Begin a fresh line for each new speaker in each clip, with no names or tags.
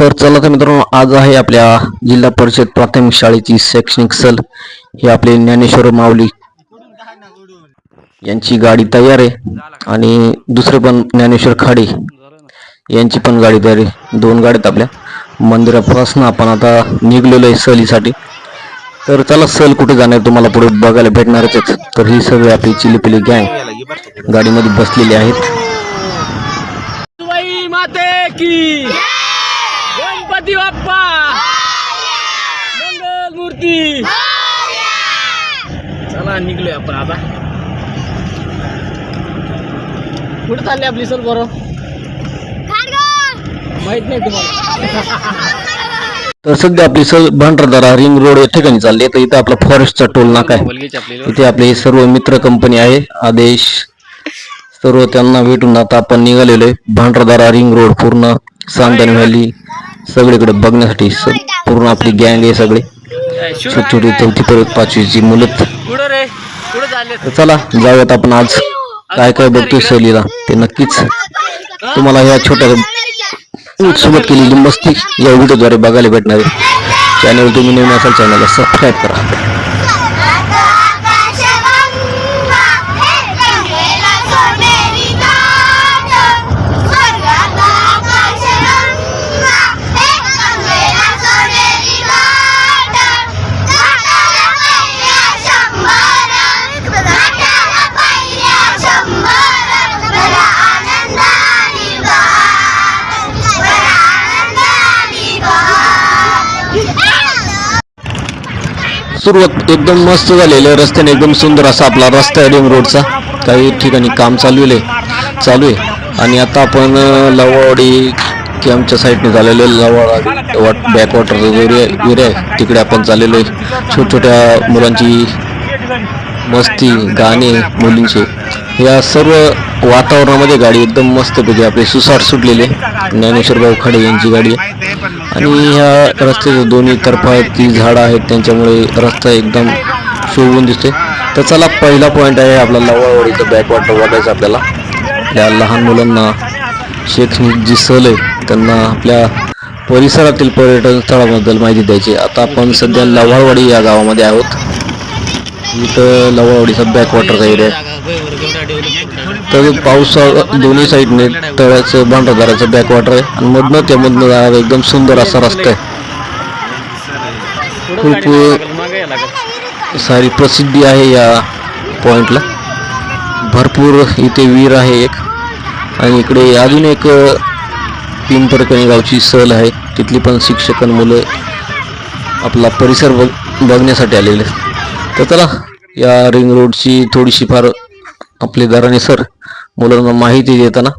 तर चला तर मित्रांनो आज आहे आपल्या जिल्हा परिषद प्राथमिक शाळेची शैक्षणिक सल. ही आपले ज्ञानेश्वर माऊली यांची गाडी तयार आहे. आणि दुसरे पण ज्ञानेश्वर खाडे यांची पण गाडी तयार आहे. दोन गाड्यात आपल्या. मंदिरापासून आपण आता निघलेलो आहे सहलीसाठी. तर चला सहल कुठे जाणार तुम्हाला पुढे बघायला भेटणारच तर ही सगळी आपली चिलीपिली गँग गाडीमध्ये बसलेली आहेत.
माते की! गणपती बाप्पा मंगल मूर्ती! चला निघलोय आपण आता. कुठे चालली आपली सर बरं माहीत नाही तुम्हाला.
तर सध्या आपली सहल भांडारदारा रिंग रोड या ठिकाणी चालली तर इथं आपला फॉरेस्टचा टोल नाका आहे. इथे आपले सर्व मित्र कंपनी आहे. आदेश सर्व त्यांना भेटून आता आपण निघालेलो आहे. भांडारदारा रिंग रोड पूर्ण सांगतानी व्हॅली सगळीकडे बघण्यासाठी पूर्ण आपली गँग आहे सगळे. छोटी छोटी चौथी परत पाचवीची मुलं चला जाऊयात आपण आज. काय काय बघतोय सहलीला ते नक्कीच. तुम्हाला या छोट्या सोबत केलेली मस्ती या व्हिडिओद्वारे बघायला भेटणार आहे. चॅनल तुम्ही नवीन असाल चॅनलला सबस्क्राईब करा. सुरुवात एकदम मस्त झालेलं आहे रस्त्याने एकदम सुंदर असा आपला रस्ता आहे रिंग रोडचा काही ठिकाणी काम चालू आहे चालू आहे. आणि आता आपण लवाडी की आमच्या साईडने झालेलं आहे. लवाड बॅक वॉटरचा जो एरिया एरिया आहे तिकडे आपण चाललेलो आहे. छोट छोट्या मुलांची मस्ती गाणे मुलींचे. या सर्व वातावरणामध्ये गाडी एकदम मस्त पैकी आपले सुसाट सुटलेले ज्ञानेश्वर भाऊ खडे यांची गाडी आहे. आणि ह्या रस्त्याच्या दोन्ही तर्फा ती झाडं आहेत त्यांच्यामुळे रस्ता एकदम शोभून दिसते तर चला पहिला पॉईंट आहे आपला लवाळवाडीचं बॅकवॉटर बघायचं आपल्याला. आपल्या लहान मुलांना शैक्षणिक जी सहल आहे त्यांना आपल्या परिसरातील पर्यटन स्थळाबद्दल माहिती द्यायची आता आपण सध्या लवाळवाडी या गावामध्ये आहोत. इथं लवाळवाडीचा बॅकवॉटरचा एरिया आहे. तर पाऊस दोन्ही साईडने तळ्याचं भांडारदाराचं बॅकवॉटर आहे. आणि मधनं त्या मधनं जाणारा एकदम सुंदर असा रस्ता आहे. खूप सारी प्रसिद्धी आहे या पॉइंटला भरपूर इथे विहीर आहे एक. आणि इकडे अजून एक पिंपरकणी गावची सहल आहे. तिथली पण शिक्षक आणि मुलं आपला परिसर बघ बघण्यासाठी आलेले. आहेत. तर चला या रिंग रोडची थोडीशी फार आपले दराने सर मुलांना माहिती देताना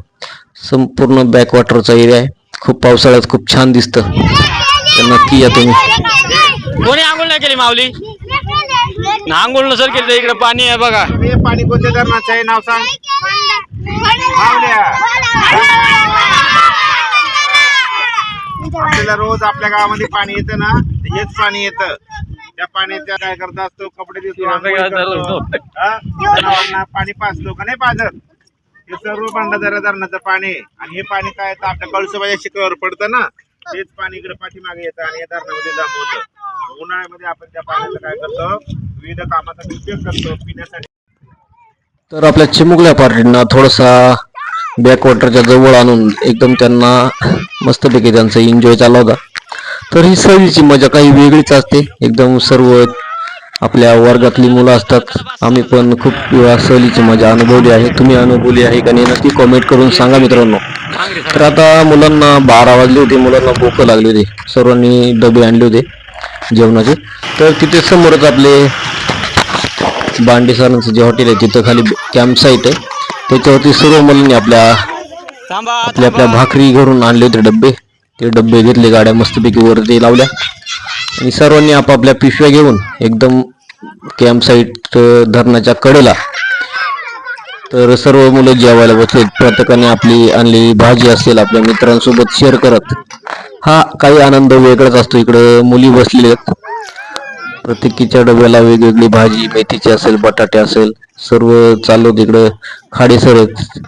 संपूर्ण बॅकवॉटरचा एरिया आहे. खूप पावसाळ्यात खूप छान दिसतं. तर नक्की या तुम्ही.
कोणी आंघोळ नाही केली माऊली? आंघोळ नसेल केली तर इकडे पाणी आहे बघा.
हे पाणी कोणत्या धरणाचं आहे? नाव सांग. आपल्याला रोज आपल्या गावामध्ये पाणी येतं ना हेच पाणी येतं. त्या पाण्याच्या काय करता असतो कपडे देतो आंघोळ करतो. हा? जनावरांना पाणी पाजतो का नाही पाजत हे सर्व भांडाधारा धरणाचं पाणी आहे. आणि हे पाणी काय येतं आपल्या कळसोबाच्या शिकवर पडतं ना तेच पाणी इकडे पाठीमागे येतं आणि या धरणामध्ये जमा होतं उन्हाळ्यामध्ये आपण त्या पाण्याचा काय करतो विविध कामासाठी उपयोग करतो पिण्यासाठी
तर आपल्या चिमुकल्या पार्टींना थोडासा बॅकवॉटरच्या जवळ आणून एकदम त्यांना मस्तपैकी त्यांचा एन्जॉय चालला होता तर ही सहलीची मजा काही वेगळीच असते. एकदम सर्व आपल्या वर्गातली मुलं असतात. आम्ही पण खूप वेळा सहलीची मजा अनुभवली आहे. तुम्ही अनुभवली आहे का नाही नक्की कॉमेंट करून सांगा मित्रांनो. तर आता मुलांना बारा वाजले होते. मुलांना भूक लागली होती. सर्वांनी डबे आणले होते जेवणाचे. तर तिथे समोरच आपले बांडे सरांचं जे हॉटेल आहे तिथं खाली कॅम्प साईट आहे. त्याच्यावरती सर्व मुलांनी आपल्या आपल्या आपल्या भाकरी घरून आणले होते डब्बे ते डब्बे घेतले गाड्या मस्तपैकी वरती लावल्या. आणि सर्वांनी आपापल्या पिशव्या घेऊन एकदम कॅम्प साईट धरणाच्या कडेला. तर सर्व मुलं जेवायला बसले प्रत्येकाने आपली आणलेली भाजी असेल आपल्या मित्रांसोबत शेअर करत. हा काही आनंद वेगळाच असतो. इकडं मुली बसलेल्या आहेत. प्रत्येकीच्या डब्याला वेगवेगळी भाजी मेथीची असेल बटाटे असेल सर्व चाललो तिकडं खाडेसर आहेत.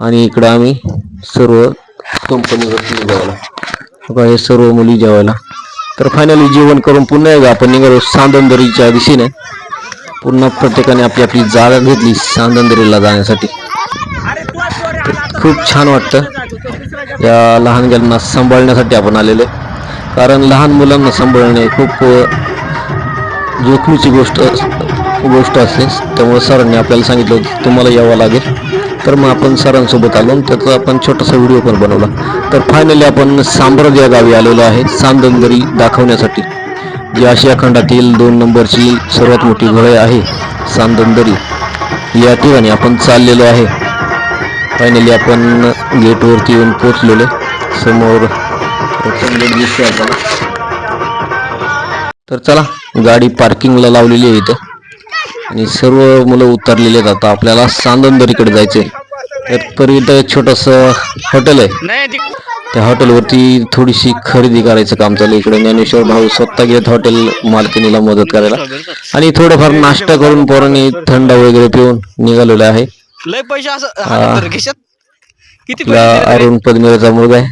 आणि इकडं आम्ही सर्व कंपनीवर निघाला बघा हे सर्व मुली जेवायला. तर फायनली जेवण करून पुन्हा एकदा आपण निघालो सांदंदरीच्या दिशेने. पुन्हा प्रत्येकाने आपली आपली जागा घेतली सांदंदरीला जाण्यासाठी. खूप छान वाटतं. या लहान मुलांना सांभाळण्यासाठी आपण आलेलो कारण लहान मुलांना सांभाळणे खूप जोखमीची गोष्ट गोष्ट असते. त्यामुळे सरांनी आपल्याला सांगितलं होतं तुम्हाला यावं लागेल. तर मग आपण सरांसोबत आलो त्याचा आपण छोटासा व्हिडिओ पण बनवला. तर फायनली आपण सांब्रज या गावी आलेलो आहे. सांदंदरी दाखवण्यासाठी. जी आशिया खंडातील दोन नंबरची सर्वात मोठी घळे आहे सांदंदरी या ठिकाणी आपण चाललेलो आहे. फायनली आपण गेटवरती येऊन पोचलेलो समोर रक्षण आपल्याला. तर चला गाडी पार्किंगला लावलेली आहे इथं. आणि सर्व मुलं उतरलेली आहेत आता. आपल्याला सांदंदरीकडे जायचंय. तर तर इथं एक छोटस हॉटेल आहे. त्या हॉटेलवरती थोडीशी खरेदी करायचं काम चालू. इकडे ज्ञानेश्वर भाऊ स्वतः घेत हॉटेल मालकिनीला मदत करायला. आणि थोडंफार नाश्ता करून पोरांनी थंड वगैरे पिऊन निघालेलं आहे.
लय पैसे असं किती?
अरुण पद्मेचा मुलगा आहे?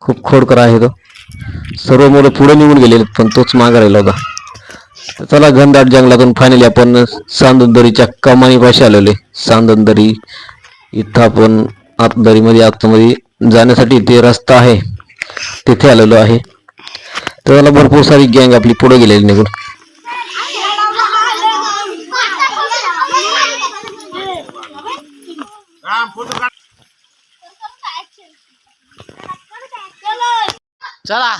खूप खोडकर आहे तो. सर्व मुलं पुढे निघून गेलेले पण तोच मागे राहिला होता. चला घनदाट जंगलातून फायनली आपण सांदनदरीच्या कमानीपाशी आलेले आहे. इथं आपण आतदरीमध्ये आतमध्ये जाण्यासाठी ते रस्ता आहे. तिथे आलेलो आहे. तर त्याला भरपूर सारी गँग आपली पुढे गेलेली निघून.
चला.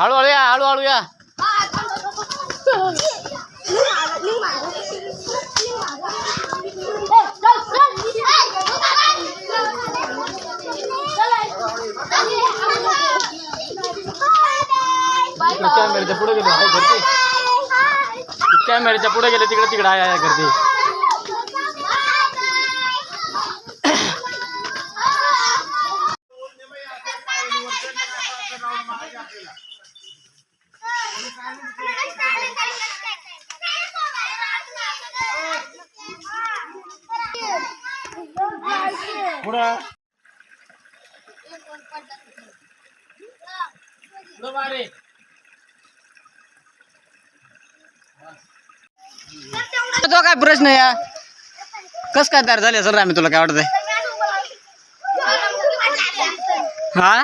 हळूहळू या हळूहळू या. कॅमेऱ्याच्या पुढे गेले आहे कॅमेऱ्याच्या पुढे गेले तिकडे तिकडे आहे आहे तो काय प्रश्न या? कस काय तयार झाले सर आम्ही तुला? काय वाटतंय? हा?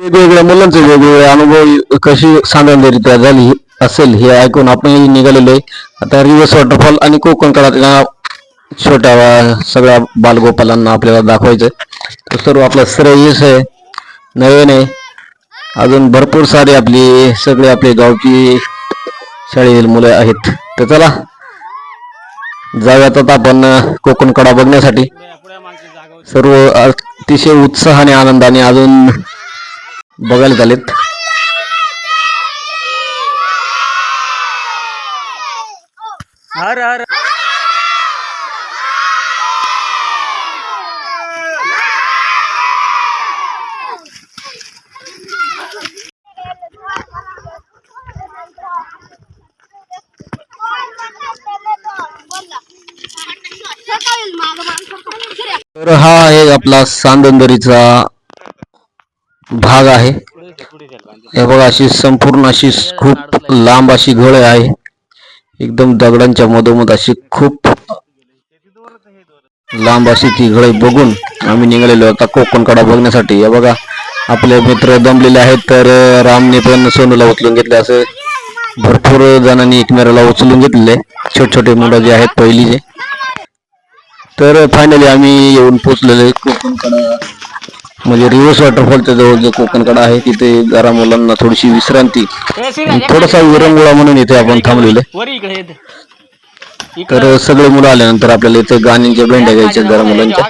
वेगवेगळ्या मुलांचे वेगवेगळे अनुभव कशी सांदर्भिकरित्या झाली असेल हे ऐकून आपणही निघालेलो आहे. आता रिव्हर्स वॉटरफॉल आणि कोकण कळातल्या छोट्या सगळ्या बालगोपालांना आपल्याला दाखवायचं तर सर्व आपलं श्रेयस आहे नवीन आहे. अजून भरपूर सारे आपली सगळे आपले गावची शाळेतील मुलं आहेत. तर चला जाऊयात आता आपण कोकण कडा बघण्यासाठी. सर्व अतिशय उत्साहाने आनंदाने अजून बघायला झालेत.
हर हर.
हा आपला सांदंदरीचा भाग आहे. हे बघा अशी संपूर्ण अशी खूप लांब अशी घळ आहे. एकदम दगडांच्या मधोमध अशी खूप लांब अशी ती घळे बघून आम्ही निघालेलो आता कोकणकडा बघण्यासाठी. हे बघा आपले मित्र दमलेले आहेत तर रामने पण सोनूला उचलून घेतले. असं भरपूर जणांनी एकमेकाला उचलून घेतलेले. छोटे छोटे मुलं जे आहेत पहिली जे. तर फायनली आम्ही येऊन पोचलेलो आहे कोकणकडा. म्हणजे रिव्हर्स वॉटरफॉलच्या जवळ जो कोकणकडा आहे तिथे जरा मुलांना थोडीशी विश्रांती थोडासा विरंगुळा म्हणून इथे आपण थांबलेलो आहे. तर सगळे मुलं आल्यानंतर आपल्याला इथे गाण्यांच्या भेंड्या घ्यायच्या जरा मुलांच्या.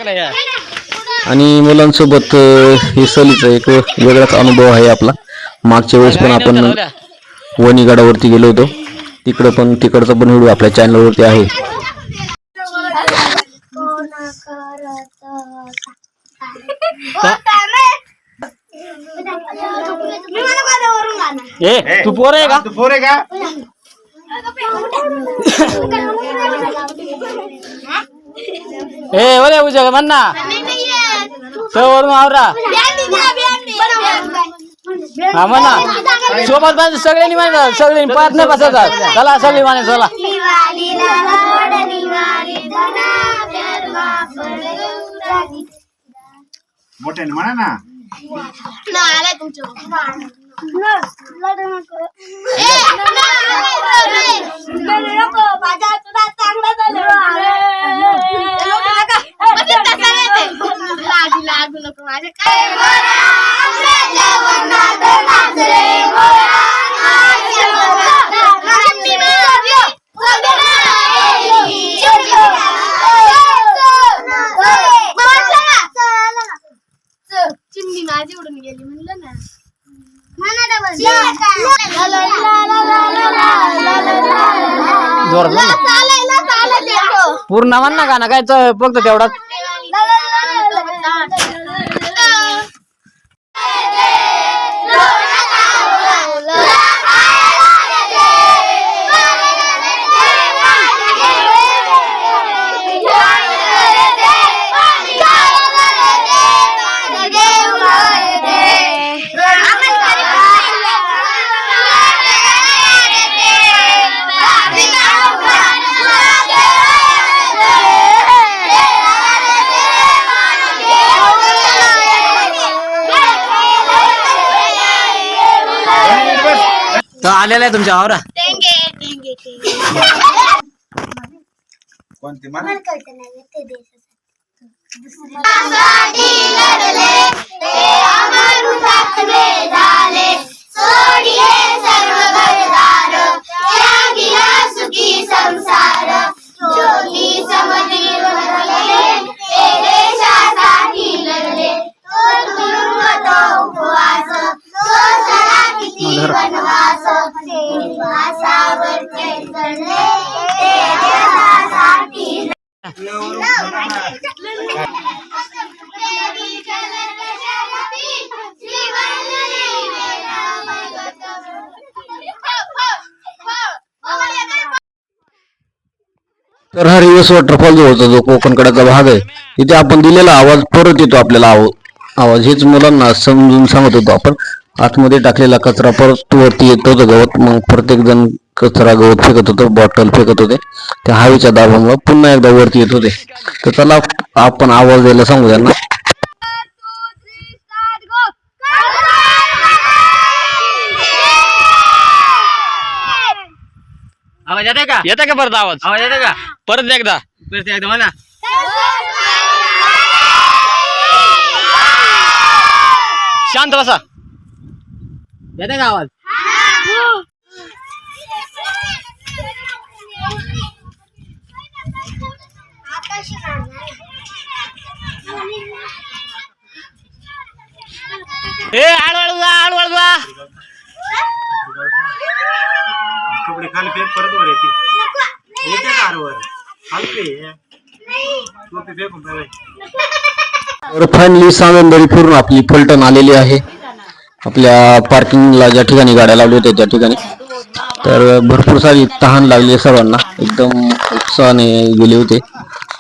आणि मुलांसोबत हे सहलीचा एक वेगळाच अनुभव आहे आपला. मागच्या वेळेस पण आपण वणीगडावरती गेलो होतो. तिकडं पण तिकडचा पण व्हिडिओ आपल्या चॅनलवरती आहे.
ए तू पोर आहे का?
तू पोर आहे का?
ए बरे उद्या म्हण ना. वरून आवरा. हा म्हणा. सोबत बाजू सगळ्यांनी म्हणा सगळ्यांनी पाच नाही बसायचा चला सगळी माने चला.
मोठ्याने म्हणा ना.
लागू नको माझ्या काय चिमणी माझी उडून गेली म्हणलं ना
जोरात म्हण ना.
चालायला चालायला
पूर्ण म्हण गाणं गायचं च- फक्त तेवढाच. आलेला आहे तुमच्या आवरा
कोणती
तर हा रिव्हर्स वॉटरफॉल जो होता जो कोकणकडाचा भाग आहे तिथे आपण दिलेला आवाज परत येतो आपल्याला आव- आवाज. हेच मुलांना समजून सांगत होतो आपण. आतमध्ये टाकलेला कचरा परत वरती येतो होतं गवत. मग प्रत्येक जण कचरा गवत फेकत होतं बॉटल फेकत होते. त्या हवेच्या दाबामुळे पुन्हा एकदा वरती येत होते. तर चला आपण आवाज द्यायला सांगू त्यांना.
येते का? येते का परत आवाज? आवाज येते का? परत एकदा. परत एकदा म्हणा शांत बसा. येते का आवाज? ए जा आडवाळू जा
कपडे खाली फेक परत वर येते येते कार वर टोपी फेकून.
तर फायनली सावंदरी फिरून आपली फलटण आलेली आहे. आपल्या पार्किंगला ज्या ठिकाणी गाड्या लावल्या होत्या त्या ठिकाणी. तर भरपूर सारी तहान लागली आहे सर्वांना. एकदम उत्साहाने गेले होते.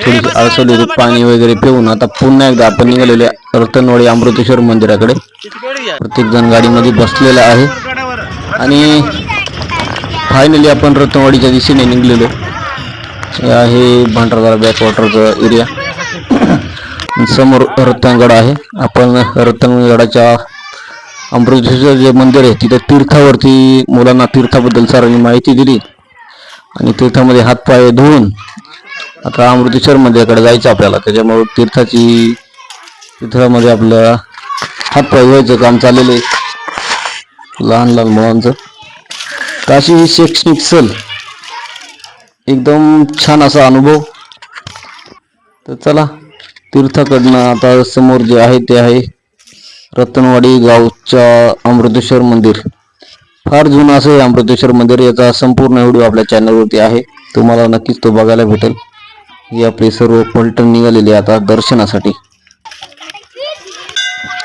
थोडी अडचण होती. पाणी वगैरे पिऊन आता पुन्हा एकदा आपण निघालेले रतनवाडी अमृतेश्वर मंदिराकडे. प्रत्येक जण गाडीमध्ये बसलेला आहे. आणि फायनली आपण रत्नवाडीच्या दिशेने निघलेलो. हे आहे भांडारदारा बॅकवॉटरचा एरिया समोर रत्नगड आहे. आपण रत्नगडाच्या अमृतेश्वर जे मंदिर आहे तिथे तीर्थावरती मुलांना तीर्थाबद्दल सरांनी माहिती दिली. आणि तीर्थामध्ये हातपाय धुवून आता अमृतेश्वर मंदिराकडे जायचं आपल्याला. त्याच्यामुळे तीर्थाची तीर्थामध्ये आपलं हातपाय धुवायचं काम चाललेलं आहे. लहान लहान मुलांचं. तर अशी ही शैक्षणिक सल एकदम छान असा अनुभव. तर चला तीर्थाकडनं आता समोर जे आहे ते आहे रतनवाडी गावच्या अमृतेश्वर मंदिर. फार जुनं असं हे अमृतेश्वर मंदिर याचा संपूर्ण व्हिडिओ आपल्या चॅनलवरती आहे. तुम्हाला नक्कीच तो बघायला भेटेल. ही आपली सर्व पलटण निघालेली आहे आता दर्शनासाठी.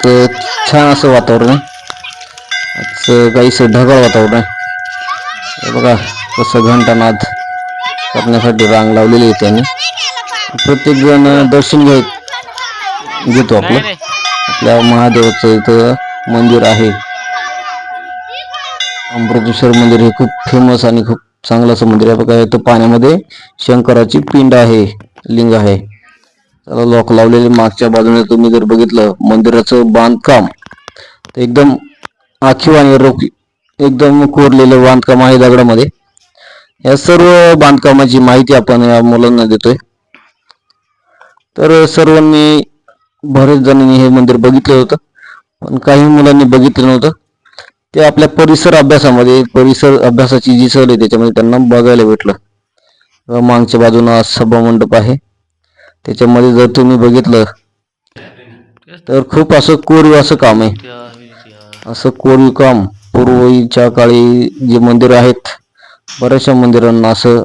तर छान असं वातावरण आहे. आज काहीसं ढगाळ वातावरण आहे. बघा कसं घंटानाद करण्यासाठी रांग लावलेली आहे त्यांनी. प्रत्येक जण दर्शन घ्याय घेतो आपलं. आपल्या महादेवाचं इथं मंदिर आहे. अमृतेश्वर मंदिर हे खूप फेमस आणि खूप चांगलं असं मंदिर आहे. बघा इथं पाण्यामध्ये शंकराची पिंड आहे लिंग आहे. त्याला लॉक लावलेले मागच्या बाजूने तुम्ही जर बघितलं मंदिराचं बांधकाम तर एकदम आखीव आणि रोखी एकदम कोरलेलं बांधकाम आहे दगडामध्ये. या सर्व बांधकामाची माहिती आपण या मुलांना देतोय. तर सर्वांनी बरेच जणांनी हे मंदिर बघितलं होतं. पण काही मुलांनी बघितलं नव्हतं. ते आपल्या परिसर अभ्यासामध्ये परिसर अभ्यासाची जी सहल आहे त्याच्यामध्ये त्यांना बघायला भेटलं. मागच्या बाजूनं सभा मंडप आहे. त्याच्यामध्ये जर तुम्ही बघितलं तर खूप असं कोरीव असं काम आहे. असं कोरीव काम. पूर्वीच्या काळी जे मंदिर आहेत बऱ्याचशा मंदिरांना असं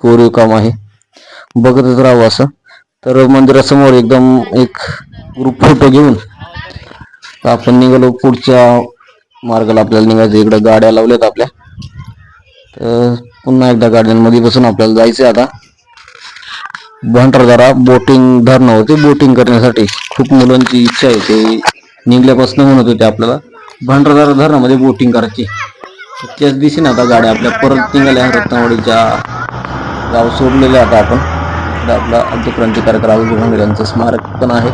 कोरीव काम आहे. बघतच राहावं असं. तर मंदिरासमोर एकदम एक ग्रुप फोटो घेऊन आपण निघालो पुढच्या मार्गाला. आपल्याला निघायचं इकडं गाड्या लावल्यात आपल्या. तर पुन्हा एकदा गाड्यांमध्ये बसून आपल्याला जायचं आता. भंडारदारा बोटिंग धरणं होते. बोटिंग करण्यासाठी खूप मुलांची इच्छा आहे. ते निघल्यापासून म्हणत होते आपल्याला. भंडारदारा धरणामध्ये बोटिंग करायची. त्याच दिशेने आता गाड्या आपल्या परत निघाल्या रत्नावडीच्या गाव सोडलेले आता आपण. आपला आद्य क्रांतिकारक राहुल भोंडे यांचं स्मारक पण आहे.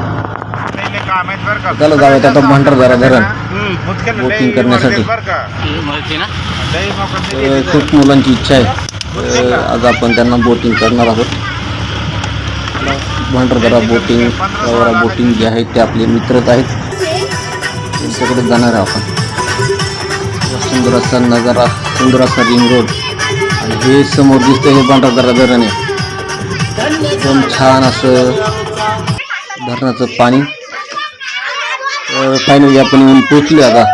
त्याला जाऊयात आता भंडारदारा धरण. बोटिंग करण्यासाठी. खूप मुलांची इच्छा आहे. आज आपण त्यांना बोटिंग करणार आहोत. भंडारदारा बोटिंग बोटिंग जे आहेत ते आपले मित्रच आहेत. त्यांच्याकडे जाणार आहे आपण. सुंदर असा नजारा सुंदर असा रिंग रोड आणि हे समोर दिसतं हे भंडारदरा धरण. आहे एकदम छान असं धरणाचं पाणी. फायनली आपण येऊन पोचलो आता.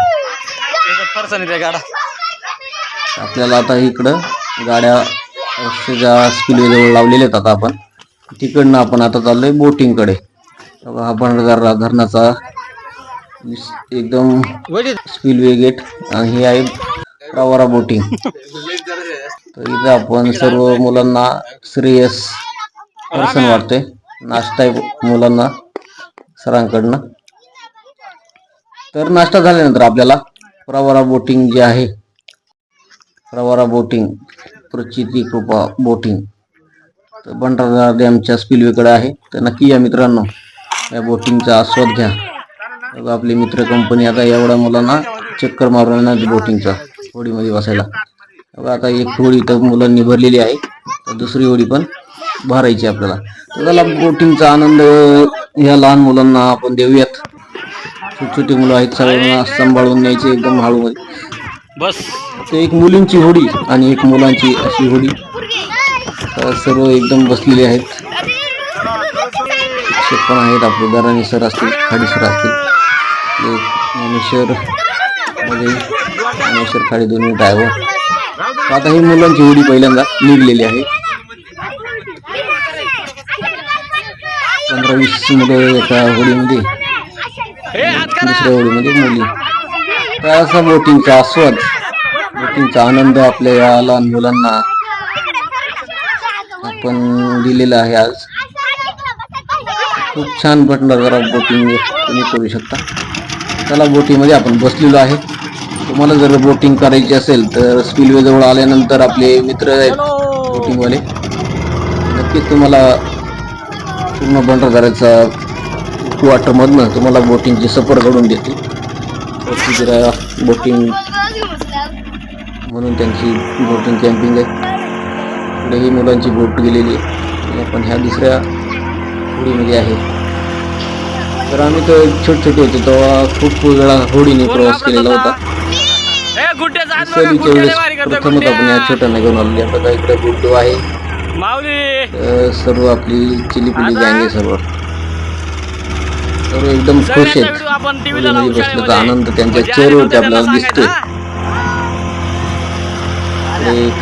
आपल्याला आता इकडं गाड्या रस्त्याच्या स्पिलवे लावलेल्या आहेत आता आपण. तिकडनं आपण आता चाललोय बोटिंगकडे हा भंडारदरा धरणाचा एकदम स्पिलवे गेट आणि हे आहे प्रवारा बोटिंग. तर इथं आपण सर्व मुलांना श्रेयस पर्सन वाटतंय. नाश्ता आहे मुलांना सरांकडनं. तर नाश्ता झाल्यानंतर आपल्याला प्रवारा बोटिंग जे आहे प्रवारा बोटिंग प्रचिती कृपा बोटिंग तर भंडारा डॅमच्या स्पिलवेकडे आहे. तर नक्की या मित्रांनो या बोटिंगचा आस्वाद घ्या. आपली मित्र कंपनी आता एवढ्या मुलांना चक्कर मारून येणार बोटिंगचा होडीमध्ये बसायला. बघा आता एक होडी तर मुलांनी भरलेली आहे तर दुसरी होडी पण भरायची आपल्याला. तर त्याला बोटिंगचा आनंद या लहान मुलांना आपण देऊयात. छोटी छोटी मुलं आहेत सगळ्यांना सांभाळून न्यायचे एकदम हळूमध्ये.
बस.
ते एक मुलींची होडी आणि एक मुलांची अशी होडी. सर्व एकदम बसलेले आहेत. शिक्षक पण आहेत आपले दराणी सर असतील खाडी सर असतील. ज्ञानेश्वर मध्ये ज्ञानेश्वर खाडी दोन्ही ड्रायव्हर आता ही मुलांची होडी पहिल्यांदा निघलेली आहे. पंधरा वीस मुलं एका होडीमध्ये दुसऱ्या होडीमध्ये मुली. तर असा बोटिंगचा आस्वाद बोटिंगचा आनंद आपल्या या लहान मुलांना आपण दिलेला आहे आज. खूप छान वाटणार जरा बोटिंग तुम्ही करू शकता. त्याला बोटिंगमध्ये आपण बसलेलो आहे. तुम्हाला जर बोटिंग करायची असेल तर स्पिलवे जवळ आल्यानंतर आपले मित्र आहेत बोटिंगवाले. नक्कीच तुम्हाला पूर्ण भंडारदाराचा क्वार्टरमधनं तुम्हाला बोटिंगची सफर घडून जरा बोटिंग म्हणून त्यांची बोटिंग कॅम्पिंग आहे. पुढे ही मुलांची बोट गेलेली आहे. आपण ह्या दुसऱ्या होडीमध्ये आहे. तर आम्ही तर छोटे छोटे होते तेव्हा खूप वेळा होडीने प्रवास केलेला होता. सहलीच्या वेळेस प्रथमच आपण या. छोट्यांना घेऊन इकडे गुड्डू आहे. सर्व आपली चिली पिली गँग आहे सर्व. सर्व एकदम खुश आहेत.
शाळेमध्ये.
आनंद त्यांच्या चेहऱ्यावरती आपल्याला दिसतोय.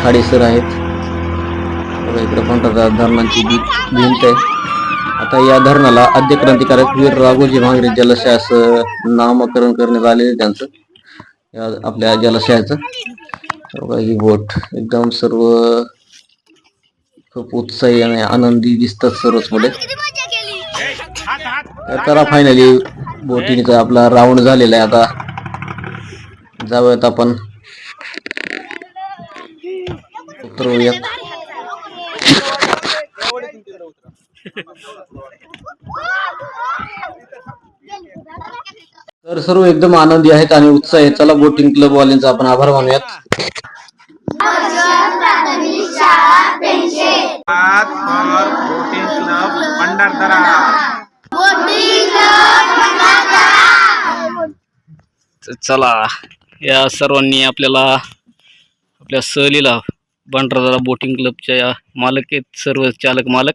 खाडे सर आहेत. इकडे पण धरणांची भिंत आहे आता या धरणाला आद्य क्रांतिकारक वीर राघोजी भांगरे जलाशयास नामकरण करण्यात आलेलं त्यांचं. या आपल्या जलाशयाचं. ही बोट. एकदम सर्व खूप उत्साही आणि आनंदी दिसतात सर्वच मुले. तर करा फायनली बोटीचा आपला राऊंड झालेला आहे आता. जाऊयात आपण. उतरवूयात. तर सर्व एकदम आनंदी आहेत आणि उत्साही आहे चला बोटिंग क्लब वाल्यांचा आपण आभार मानूयात.
बोटिंग क्लब भंडारदरा
चला या सर्वांनी आपल्याला आपल्या सहलीला भंडारदरा बोटिंग क्लबच्या या मालक आहेत सर्व चालक मालक.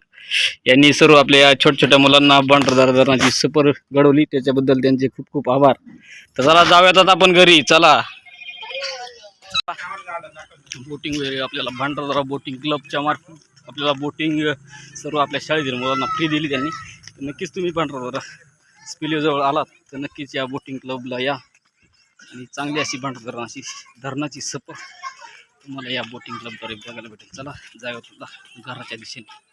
यांनी सर्व आपल्या या छोट्या छोट्या मुलांना भंडारदरा धरणाची सफर घडवली. त्याच्याबद्दल त्यांचे खूप खूप आभार. तर चला जाऊयात आता आपण घरी. चला. बोटिंग वगैरे आपल्याला भांडरदारा बोटिंग क्लबच्या मार्फत आपल्याला बोटिंग सर्व आपल्या शाळेतील मुलांना फ्री दिली त्यांनी. तर नक्कीच तुम्ही भंडारदरा स्पिलेजवळ आलात. तर नक्कीच या बोटिंग क्लबला या. आणि चांगली अशी भंडारदरा अशी धरणाची सफर तुम्हाला या बोटिंग क्लबद्वारे बघायला भेटेल. चला जाऊया तुला घराच्या दिशेने.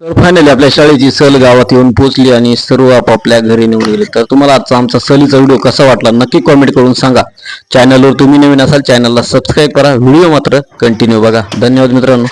तर फायनली आपल्या शाळेची सहल गावात येऊन पोहोचली आणि सर्व आपापल्या घरी निघून गेले. तर तुम्हाला आजचा आमचा सहलीचा व्हिडिओ कसा वाटला नक्की कॉमेंट करून सांगा. चॅनलवर तुम्ही नवीन असाल चॅनलला सबस्क्राईब करा. व्हिडिओ मात्र कंटिन्यू बघा. धन्यवाद मित्रांनो.